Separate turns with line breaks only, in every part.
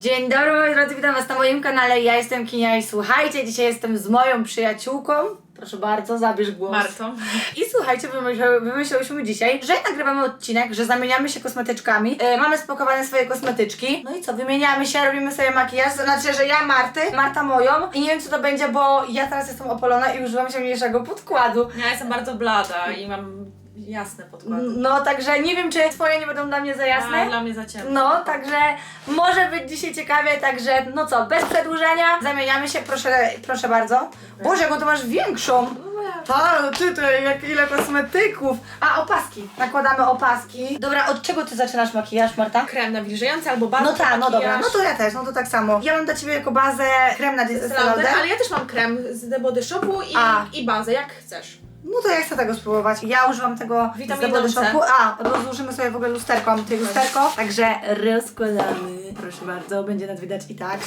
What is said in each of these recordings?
Dzień dobry moi drodzy, witam was na moim kanale, ja jestem Kinia i słuchajcie, dzisiaj jestem z moją przyjaciółką. Proszę bardzo, zabierz głos.
Martą.
I słuchajcie, wymyśl, wymyśliłyśmy dzisiaj, że nagrywamy odcinek, że zamieniamy się kosmetyczkami. E, mamy spakowane swoje kosmetyczki. No i co, wymieniamy się, robimy sobie makijaż. To znaczy, że ja Marty, Marta moją. I nie wiem co to będzie, bo ja teraz jestem opalona i używam ciemniejszego podkładu.
Ja jestem bardzo blada i mam jasne podkłady.
No, także nie wiem, czy twoje nie będą dla mnie za
A
jasne.
dla mnie za ciemno.
No, także może być dzisiaj ciekawie, także no co, bez przedłużenia, zamieniamy się, proszę, proszę bardzo. Boże, jaką to masz większą.
No
Tak, ty to jak ile kosmetyków. A, opaski. Nakładamy opaski. Dobra, od czego ty zaczynasz makijaż, Marta?
Krem nawilżający albo bazę
No tak, no dobra, no to ja też, no to tak samo. Ja mam dla ciebie jako bazę krem na Estée
Lauder,
Lauder.
ale ja też mam krem z The Body Shopu i,
A.
i bazę, jak chcesz.
No to ja chcę tego spróbować. Ja używam tego
Witaminą
z
C.
A, rozłożymy sobie w ogóle lusterko. Mam tutaj lusterko, także rozkładamy. Proszę bardzo, będzie nas widać i tak.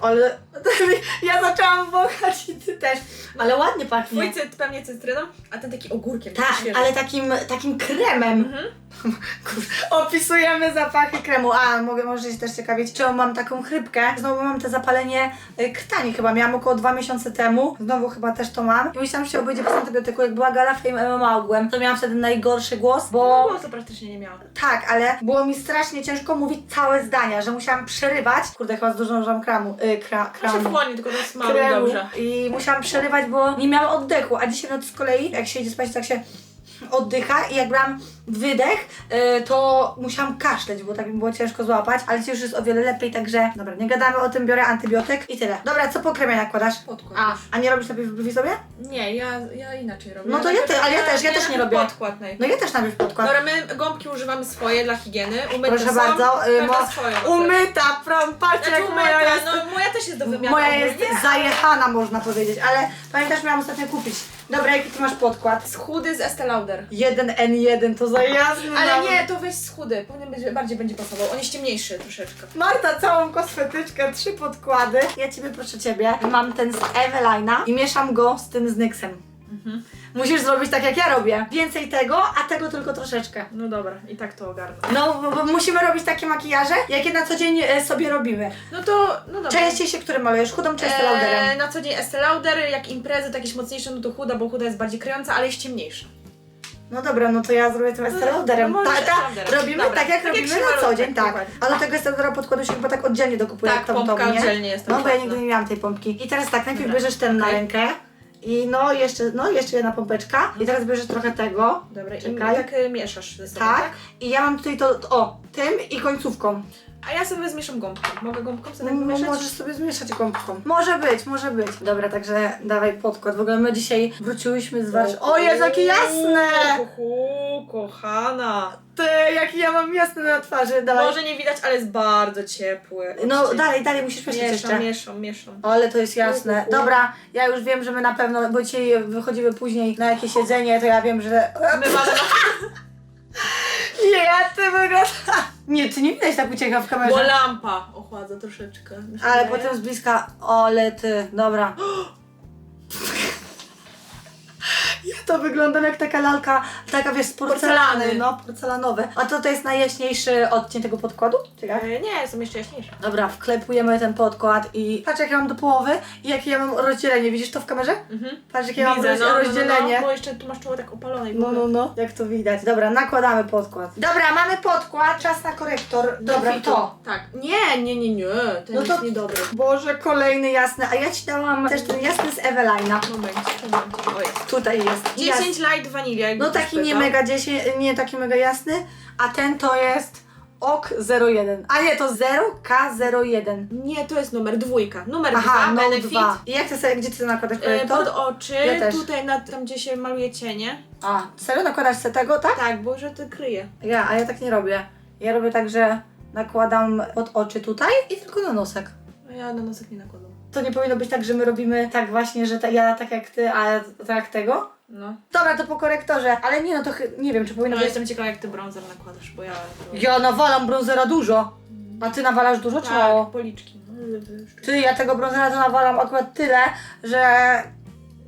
Ale ja zaczęłam wąchać i ty też. Ale ładnie pachnie.
Twój cyt pewnie cytryną, a ten taki ogórkiem. taki
Tak,
świeży.
ale takim, takim kremem.
Mhm.
Opisujemy zapachy kremu. A, mogę, możecie się też ciekawić, czemu mam taką chrypkę. Znowu mam te zapalenie y, krtani chyba. Miałam około dwa miesiące temu. Znowu chyba też to mam. I myślałam, że się obejdzie bez antybiotyku. Jak była gala Fame MMA ogółem, to miałam wtedy najgorszy głos,
No,
bo...
głosu praktycznie nie miałam.
Tak, ale było mi strasznie ciężko mówić całe zdania, że musiałam przerywać. Kurde, chyba z dużą używam kramu. Y, kra, kramu.
wchłonie, tylko to i
kremu.
dobrze.
I musiałam przerywać, bo nie miałam oddechu. A dzisiaj noc z kolei, jak się idzie spać, tak się oddycha i jak brałam wydech, y, to musiałam kaszleć, bo tak mi było ciężko złapać, ale dzisiaj już jest o wiele lepiej, także dobra, nie gadamy o tym, biorę antybiotyk i tyle. Dobra, co po kremie nakładasz?
Podkład.
A, a nie robisz najpierw brwi sobie?
Nie, ja, ja inaczej robię.
No to ja te- ale ja też, ja też nie robię.
Podkład najpierw.
No ja też najpierw podkład.
Dobra, my gąbki używamy swoje dla higieny. Umyte
Proszę
są,
bardzo, y,
każda
mo-
swoją.
umyta, prom, patrzcie
Znaczy
jak moja jest.
no moja też jest do wymiany.
Moja jest zajechana, można powiedzieć, ale pamiętasz, miałam ostatnio kupić. Dobra, jaki ty masz podkład?
Schody z Estée Lauder.
1N1, to za jasny
Ale
nawet.
nie, to weź schody. Powinien być, bardziej będzie pasował. On jest ciemniejszy troszeczkę.
Marta, całą kosmetyczkę, trzy podkłady. Ja ciebie proszę ciebie, mam ten z Evelina i mieszam go z tym z Nyxem.
Mhm.
Musisz zrobić tak jak ja robię. Więcej tego, a tego tylko troszeczkę.
No dobra, i tak to ogarnę.
No, bo, bo musimy robić takie makijaże, jakie na co dzień e, sobie robimy.
No to, no dobra.
Częściej się którym malujesz? Chudą czy Estée
Eee,
Lauderem?
na co dzień Estée Lauder, jak imprezy, to jakieś mocniejsze, no to chuda, bo chuda jest bardziej kryjąca, ale jest ciemniejsza.
No dobra, no to ja zrobię Lauderem.
No możesz
ta,
Estée Lauderem.
robimy
Dobra,
tak jak
tak jak
robimy
się
na co dzień,
tak,
tak.
dokładnie.
Ale do tego Estée Laudera podkładu się chyba tak oddzielnie dokupuje
Tak,
jak tą
pompka
tą, nie?
oddzielnie jest
No bo ja nigdy nie miałam tej pompki. I teraz tak, najpierw
Dobra,
bierzesz ten na
okej.
rękę. I no jeszcze, no jeszcze jedna pompeczka. I teraz bierzesz trochę tego.
Dobra, i
Czekaj.
tak y, mieszasz ze sobą,
Tak.
tak?
I ja mam tutaj to, o, tym i końcówką.
A ja sobie zmieszam gąbką. Mogę gąbką sobie tak wymieszać?
możesz sobie zmieszać gąbką. Może być, może być. Dobra, także dawaj podkład. W ogóle my dzisiaj wróciłyśmy z Warszawy. O Jezu, jakie jasne!
Uhu, kochana.
Ty, jaki ja mam jasne na twarzy. Dawaj.
Może nie widać, ale jest bardzo ciepły.
No dalej, dalej, musisz mieszać jeszcze.
Mieszam, mieszam, mieszam.
Ale to jest jasne.
Uhu.
Dobra, ja już wiem, że my na pewno, bo dzisiaj wychodzimy później na jakieś jedzenie, to ja wiem, że...
My mamy
Nie, ja ty wygląda... Nie, ty nie widać tak ucieka w kamerze.
Bo lampa ochładza troszeczkę. mi się
Ale
wydaje.
potem z bliska, ale ty, dobra. to wyglądam jak taka lalka, taka wiesz, z porcelany,
Porcelany.
no, porcelanowe. A to to jest najjaśniejszy odcień tego podkładu? Jak?
E, Nie, są jeszcze jaśniejsze.
Dobra, wklepujemy ten podkład i patrz jak ja mam do połowy i jakie ja mam rozdzielenie. Widzisz to w kamerze?
Mhm.
Patrz jakie ja mam roz,
no, no, no,
rozdzielenie.
no, bo jeszcze tu masz czoło tak opalone. i
No, no, no. Jak to widać. Dobra, nakładamy podkład. Dobra, mamy podkład, czas na korektor. Dobra, to.
Tak. Nie, nie, nie, nie. Ten
No
jest
to-
niedobry.
Boże, kolejny jasny. A ja ci dałam też ten jasny z Evelina.
Moment, moment. O jest.
Tutaj jest.
10 light vanilla. jakby
No
ktoś
taki nie
pytał.
mega 10, nie taki mega jasny, a ten to jest OK 01. A nie, to 0K01.
Nie, to jest numer dwójka. Numer
Aha,
dwa,
no
benefit.
2. I jak ty sobie, gdzie ty to nakładasz
E,
korektor?
pod oczy,
Ja też.
tutaj na, tam gdzie się maluje cienie.
A, serio nakładasz sobie tego, tak?
Tak, bo że to kryje.
Ja, a ja tak nie robię. Ja robię tak, że nakładam pod oczy tutaj i tylko na nosek.
A ja na nosek nie nakładam.
To nie powinno być tak, że my robimy tak właśnie, że ta, ja tak jak ty, a tak jak tego?
No.
Dobra, to po korektorze, ale nie no to chy- nie wiem, czy powinno
No
być...
jestem ciekawa jak ty bronzer nakładasz, bo ja... To...
Ja nawalam brązera dużo. A ty nawalasz dużo, czy
tak,
mało?
policzki. No, jeszcze.
Ty, ja tego brązera to nawalam akurat tyle, że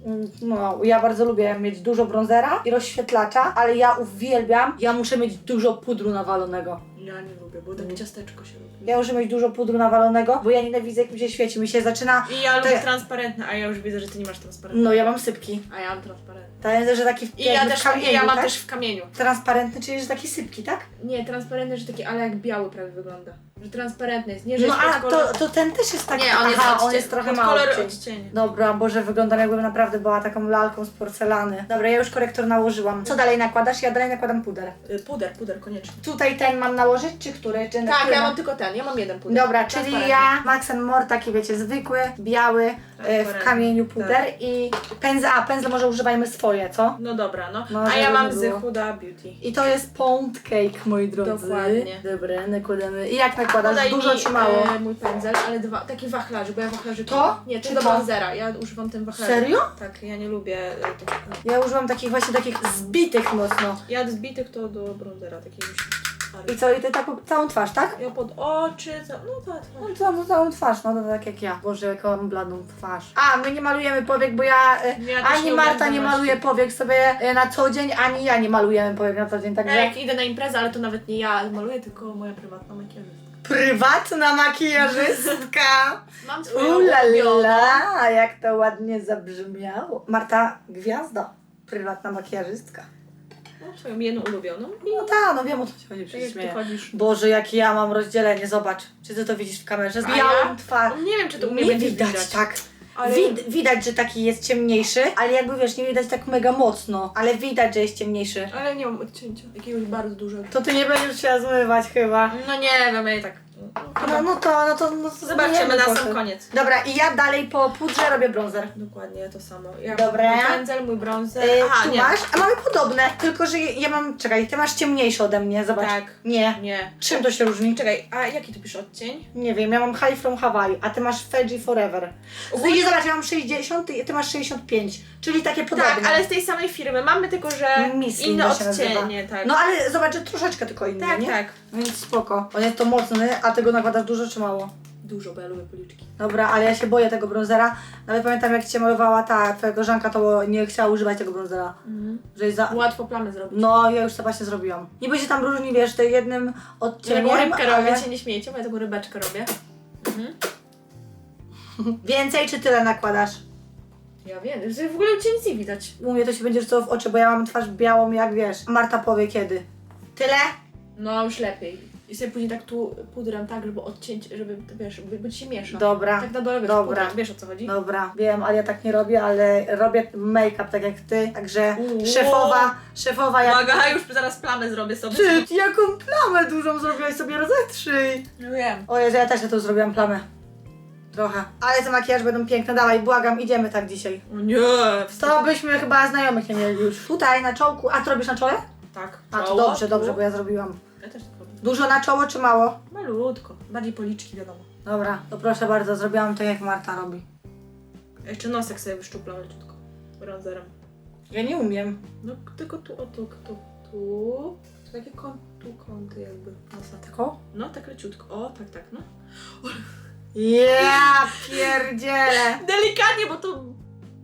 mm, no, ja bardzo lubię mieć dużo brązera i rozświetlacza, ale ja uwielbiam, ja muszę mieć dużo pudru nawalonego.
Ja nie lubię, bo takie ciasteczko się robi.
Ja muszę mieć dużo pudru nawalonego, bo ja nienawidzę jak mi się świeci, mi się zaczyna...
I ja lubię
ja-
transparentne, a ja już widzę, że ty nie masz transparentne.
No ja mam sypki.
A ja mam transparentne.
Jest, że taki w,
I ja
jakby
też
w kamieniu,
i ja mam
tak?
też w kamieniu.
Transparentny, czyli że taki sypki, tak?
Nie, transparentny, że taki, ale jak biały prawie wygląda. Że transparentny jest, nie, że
No
jest
a
pod
to,
kolor...
to ten też jest taki...
Nie, on jest,
Aha,
odcień,
on jest trochę
pod
mały.
kolor
odcień. Dobra, Boże, wyglądam jakbym naprawdę była taką lalką z porcelany. Dobra, ja już korektor nałożyłam. Co dalej nakładasz? Ja dalej nakładam puder.
Y, Puder, puder, koniecznie.
Tutaj ten mam nałożyć, czy który? Czy
Tak,
który
ja
mam-
tylko ten, ja mam jeden puder.
Dobra, czyli
Transparentny.
ja Max More taki wiecie, zwykły, biały, e, w
Transparentny.
kamieniu puder i pędzel, a pędzle może używajmy swoje, co?
No dobra, no.
No,
a
żeby
ja
nie
mam
było.
z Huda Beauty.
I to jest pound cake, moi drodzy.
Dokładnie.
Dobra, nakładamy. I jak nakładasz?
Podaj
Dużo
mi,
czy mało?
E, mój pędzel, ale dwa, taki wachlarzy, bo ja wachlarzy...
To?
Nie,
Czy
do
to?
bronzera, ja używam ten wachlarzy.
Serio?
Tak, ja nie lubię... e, tych-
Ja używam takich właśnie takich zbitych mocno.
Ja od zbitych to do bronzera, takiej musi
I co, i ty tak całą twarz, tak?
Ja pod oczy, ca- no tak,
No
tak.
całą, całą twarz, no to tak jak ja. Boże, jaką mam bladą twarz. A, my nie malujemy powiek, bo ja... e,
Ja też
ani
nie
Marta nie maluje powiek sobie e, na co dzień, ani ja nie malujemy powiek na co dzień,
Ja
także...
jak idę na imprezę, ale to nawet nie ja maluję, tylko moja prywatna makijażystka.
Prywatna makijażystka!
Mam swoją ulubioną.
Ulala, jak to ładnie zabrzmiało. Marta Gwiazda, prywatna makijażystka.
Mam swoją jedną ulubioną i
No tak, no wiem o co ci chodzi,
tak
przecież
jak ty
śmieję.
chodzisz.
Boże, jakie ja mam rozdzielenie, zobacz. Czy ty to widzisz w kamerze? Z
A
białą
ja?
twarzą.
Nie wiem, czy to u mnie
Nie
będzie
widać, tak.
Ale-
Wid- widać, że taki jest ciemniejszy, ale jakby wiesz, nie widać tak mega mocno, ale widać, że jest ciemniejszy.
Ale nie mam odcięcia, jakiegoś bardzo dużego.
To ty nie będziesz się zmywać chyba.
No nie wiem, ja i tak.
No, no to, no to, no to
Zobaczymy
zmieniamy
na sam koniec.
Dobra, i ja dalej po pudrze robię bronzer.
Dokładnie to samo. Ja
Dobra.
Mój pędzel, mój bronzer.
Yy,
Aha,
tu
nie.
masz, a mamy podobne, tylko że ja mam, czekaj, ty masz ciemniejsze ode mnie, zobacz.
Tak.
Nie.
Nie.
Czym to się różni?
Czekaj, a jaki ty pisz odcień?
Nie wiem, ja mam High from Hawaii, a ty masz Fiji Forever.
Ogólnie-
I zobacz, ja mam 60, ty, ty masz 65, czyli takie podobne.
Tak, ale z tej samej firmy. Mamy tylko, że
Missing
inne
to się nazywa.
odcienie, tak.
No ale zobacz, że troszeczkę tylko inne,
tak,
nie?
tak.
Więc spoko. On jest to mocny, a tego nakładasz dużo czy mało?
Dużo, bo ja lubię policzki.
Dobra, ale ja się boję tego bronzera. Nawet pamiętam jak cię malowała ta twoja koleżanka, to nie chciała używać tego bronzera. Że jest za...
Łatwo plamy zrobić.
No, ja już to właśnie zrobiłam. Niby się tam różni, wiesz, to jednym
Ja
odcieniem,
taką rybkę
ale...
robię, się nie śmiejcie, bo ja taką rybeczkę robię. Mhm.
Więcej czy tyle nakładasz?
Ja wiem, że w ogóle cię nic nie widać.
U mnie to się będzie rzucało w oczy, bo ja mam twarz białą jak wiesz. Marta powie kiedy. Tyle?
No już lepiej. I sobie później tak tu pudrem tak, żeby odciąć, żeby, wiesz, by, by ci się miesza.
Dobra.
Tak na dole wiesz,
Dobra.
pudrem, wiesz o co chodzi?
Dobra, wiem, ale ja tak nie robię, ale robię make-up tak jak ty, także
Uuu.
szefowa, szefowa jak...
Uwaga, już zaraz plamę zrobię sobie.
Ty, jaką plamę dużą zrobiłaś sobie, rozetrzyj.
No wiem.
O Jezu, ja też na to zrobiłam plamę. Trochę. Ale te makijaże będą piękne, dawaj, błagam, idziemy tak dzisiaj.
O nie,
To byśmy chyba znajomych nie mieli już. Tutaj, na czołku. A, to robisz na czole?
Tak.
A, to
Czoło,
dobrze, dobrze, bo ja zrobiłam.
Ja też tak robię.
Dużo na czoło czy mało?
Malutko. Bardziej policzki, wiadomo.
Dobra, to proszę bardzo, zrobiłam to jak Marta robi.
Jeszcze nosek sobie wyszczuplam leciutko. Bronzerem.
Ja nie umiem.
No tylko tu, o tu, tu, tu. Tu takie kąt, tu kąty jakby nosa.
Tako?
No tak leciutko. O, tak, tak, no.
Ja pierdzielę.
Delikatnie, bo to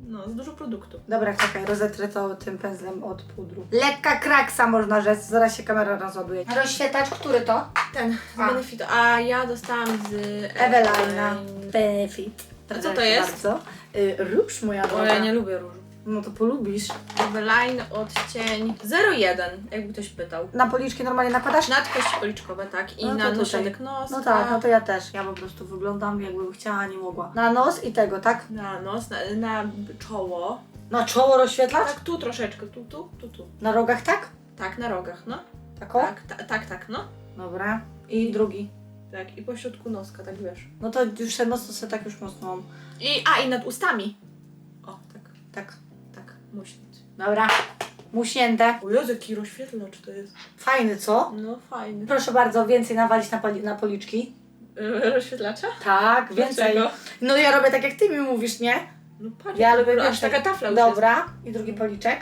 no, z dużo produktu.
Dobra, czekaj, rozetrę to tym pędzlem od pudru. Lekka kraksa można rzec, zaraz się kamera rozładuje. Rozświetlacz, który to?
Ten, z
A.
Benefitu. A ja dostałam z
Evelina. Benefit.
A co to jest?
Bardzo. Y, róż moja
O,
droga.
ja nie lubię różu.
No to polubisz.
Eveline odcień 01, jakby ktoś pytał.
Na policzki normalnie nakładasz?
Nadkości policzkowe, tak? I
No to
na
tutaj.
nosa.
No tak, no to ja też. Ja po prostu wyglądam jakbym chciała, a nie mogła. Na nos i tego, tak?
Na nos, na, na czoło.
Na czoło rozświetlacz?
Tak, tu troszeczkę, tu, tu, tu, tu.
Na rogach, tak?
Tak, na rogach, no.
Tako?
Tak, ta, tak, tak, no.
Dobra. I drugi.
Tak, i po środku noska, tak wiesz.
No to już ten nos to sobie tak już mocno mam.
I, a, i nad ustami. O, tak,
Tak.
Muśnić.
Dobra. Muśnięte.
O Jezu, jaki rozświetlacz to jest.
Fajny, co?
No, fajny.
Proszę bardzo, więcej nawalić na, poli- na policzki.
Yy, rozświetlacza?
Tak, więcej.
Dlaczego?
No ja robię tak jak ty mi mówisz, nie?
No patrz,
Ja lubię
aż
więcej.
taka tafla już
Dobra. I drugi policzek.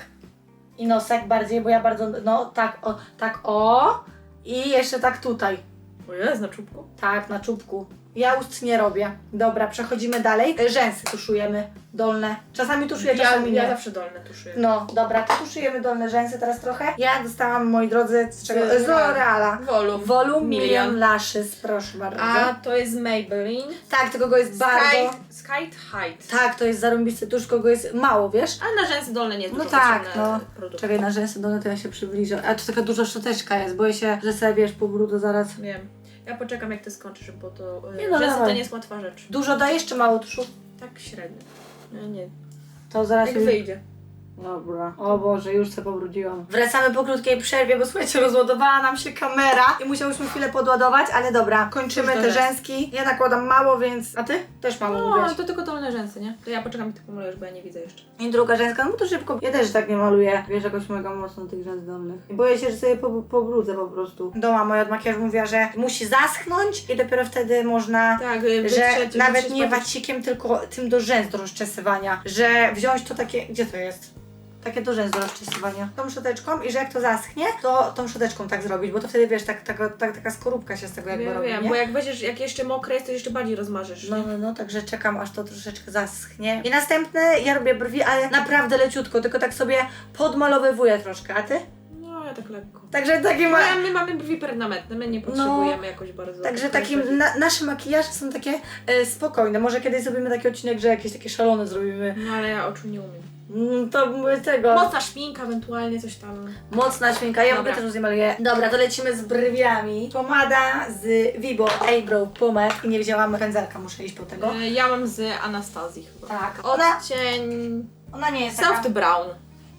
I nosek bardziej, bo ja bardzo, no tak o, tak o. I jeszcze tak tutaj.
jest. O jest, na czubku.
Tak, na czubku. Ja ust nie robię. Dobra, przechodzimy dalej. Rzęsy tuszujemy, dolne. Czasami tuszuję,
Ja,
czasami nie.
ja zawsze dolne tuszuję.
No, dobra, to tuszujemy dolne rzęsy teraz trochę. Ja dostałam, moi drodzy, z czego?
Z
Z L'Oreala.
Volum.
Volume
Million.
Million Lashes, proszę bardzo.
A to jest Maybelline.
Tak, tylko go jest bardzo...
Sky, Sky Height.
Tak, to jest zarąbisty tusz, tylko go jest mało, wiesz?
Ale na rzęsy dolne nie jest
No
dużo
tak,
potrzebne
no.
produktu.
Czekaj, na rzęsy dolne to ja się przybliżę. A to taka duża szczoteczka jest, boję się, że sobie, wiesz, pobrudzę zaraz.
Wiem. Ja poczekam jak ty skończysz, bo to
Nie
nie
no,
rzęsy to
dawaj.
nie jest łatwa rzecz.
Dużo dajesz czy mało tuszu?
Tak średnio. Nie, nie.
To zaraz...
Jak
już-
wyjdzie.
Dobra. O Boże, już się pobrudziłam. Wracamy po krótkiej przerwie, bo słuchajcie, rozładowała nam się kamera i musiałyśmy chwilę podładować, ale dobra, kończymy
Już
te rzęski. Ja nakładam mało, więc... A ty? Też mało
No,
mówiłaś.
to tylko dolne rzęsy, nie? To ja poczekam i ty pomalujesz, bo ja nie widzę jeszcze.
I druga rzęska, no to szybko. Ja też tak nie maluję, wiesz, jakoś mega mocno tych rzęs dolnych. I boję się, że sobie po, pobrudzę po prostu. Doma moja od makijażu mówiła, że musi zaschnąć i dopiero wtedy można...
Tak, y,
Że
wytrzeć-
nawet
wytrzeć
nie wacikiem, tylko tym do rzęs do rozczesywania. Że wziąć to takie... Gdzie to jest? Takie do rzęs do rozczesywania. Tą szczoteczką i że jak to zaschnie, to tą szczoteczką tak zrobić, bo to wtedy wiesz, tak, tak, tak, taka skorupka się z tego jakby
Wiem,
robi,
wiem,
nie?
bo jak weźmiesz, jak jeszcze mokre jest, to jeszcze bardziej rozmarzysz.
No, no, no, także czekam aż to troszeczkę zaschnie. I następne, ja robię brwi, ale naprawdę leciutko, tylko tak sobie podmalowywuję troszkę, a ty?
No, ja tak lekko.
Także taki
No,
ma...
ja, my mamy brwi permanentne, my nie potrzebujemy jakoś bardzo.
Także takim, na, nasze makijaże są takie e, spokojne. Może kiedyś zrobimy taki odcinek, że jakieś takie szalone zrobimy.
No ale ja oczu nie umiem.
Mm, to tego.
Mocna szminka ewentualnie, coś tam.
Mocna świnka, ja w ogóle też już nie maluję. Dobra, to lecimy z brwiami. Pomada z Vibo Eyebrow Pomade i nie wzięłam pędzelka, muszę iść po tego.
Y, Ja mam z Anastazji chyba.
Tak, ona,
Odcień...
ona nie jest taka...
Soft brown.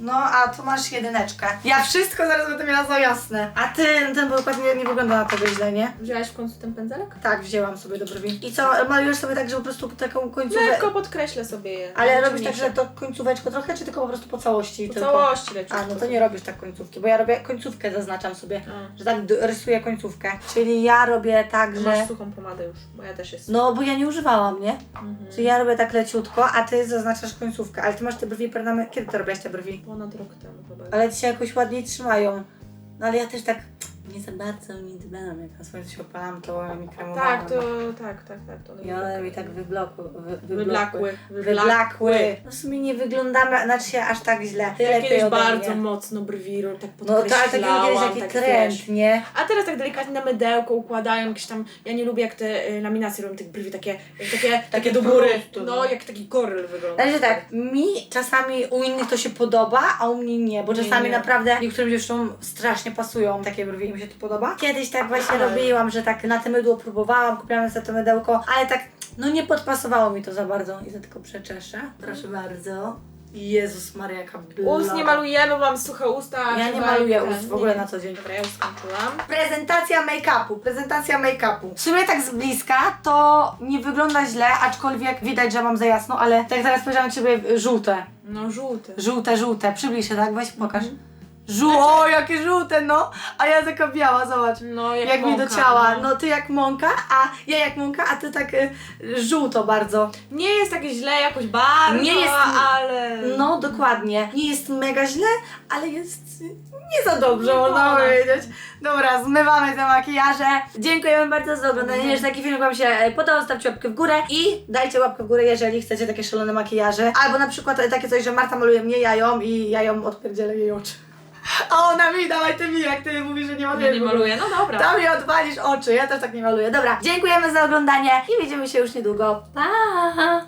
No, a tu masz jedyneczkę. Ja wszystko zaraz będę miała za jasne. A ty, ten układ nie, nie wygląda na tobie źle, nie?
Wzięłaś w końcu ten pędzelek?
Tak, wzięłam sobie do brwi. I co, malujesz sobie tak, że po prostu taką końcówkę...
Lekko podkreślę sobie je.
Ale robisz tak, że to końcóweczko trochę, czy tylko po prostu po całości?
Po
tylko?
całości leci.
A, no to nie robisz tak końcówki, bo ja robię końcówkę, zaznaczam sobie,
A.
że tak rysuję końcówkę. Czyli ja robię tak,
Że... Masz suchą pomadę już, bo ja też jest.
No, bo ja nie używałam, nie?
Mhm.
Czyli ja robię tak leciutko, a ty zaznaczasz końcówkę. Ale ty masz te brwi permanentne... Kiedy ty robiłaś te brwi?
Ponad rok temu chyba.
Ale ci się jakoś ładniej trzymają. No ale ja też tak nie za bardzo mi dbam, jak na słońcu się opalam, to mi kremowałam.
Tak, to tak, tak, tak. To
I one mi tak wyblokły, wy,
wyblakły.
Wyblakły. No w sumie nie wyglądamy, znaczy się aż tak źle. Ty
Ja kiedyś bardzo mocno brwi tak
No tak, taki
podkreślałam,
kiedyś jaki
tak,
trend,
wiesz.
nie?
A teraz tak delikatnie na mydełko układają jakieś tam, ja nie lubię jak te y, laminacje robią tych brwi takie, jak takie, takie do góry,
prosto,
no
no.
jak taki goryl wygląda.
Znaczy tak, mi czasami u innych to się podoba, a u mnie nie, bo
Nie,
czasami
nie.
naprawdę niektórym dziewczynom strasznie pasują takie brwi mi się to podoba. Kiedyś tak właśnie robiłam, że tak na te mydło próbowałam, kupiłam sobie to mydełko, ale tak no nie podpasowało mi to za bardzo i to tylko przeczeszę. Proszę bardzo. Jezus Maria, jaka blada.
Ust nie malujemy, mam suche usta.
Ja nie
chyba
maluję
ten-
ust w ogóle
nie.
na co dzień.
Dobra, ja już skończyłam.
Prezentacja make-upu, prezentacja make-upu. W sumie tak z bliska to nie wygląda źle, aczkolwiek widać, że mam za jasno, ale tak teraz spojrzałam na ciebie żółte.
No żółty.
Żółte, żółte. Przybliż się, tak? Weź pokaż.
Mhm.
Żół, o, jakie żółte, no! A ja taka biała, zobacz.
No jak,
Jak mi do
mąka,
ciała. No ty jak mąka, a ja jak mąka, a ty tak y, żółto bardzo.
Nie jest takie źle jakoś bardzo,
Nie jest-
ale...
No dokładnie. Nie jest mega źle, ale jest y, nie za dobrze, można powiedzieć. Dobra, zmywamy te makijaże. Dziękujemy bardzo za oglądanie. Jeżeli taki film Wam się e, podobał, stawcie łapkę w górę i dajcie łapkę w górę, jeżeli chcecie takie szalone makijaże. Albo na przykład e, takie coś, że Marta maluje mnie, ja ją i ja ją odpierdzielę jej oczy. A ona mi, dawaj ty mi, jak ty mówisz, że nie
Ja
malujesz.
nie
w ogóle.
maluję, no dobra.
Tam mi odwalisz oczy, ja też tak nie maluję. Dobra, dziękujemy za oglądanie i widzimy się już niedługo. Pa!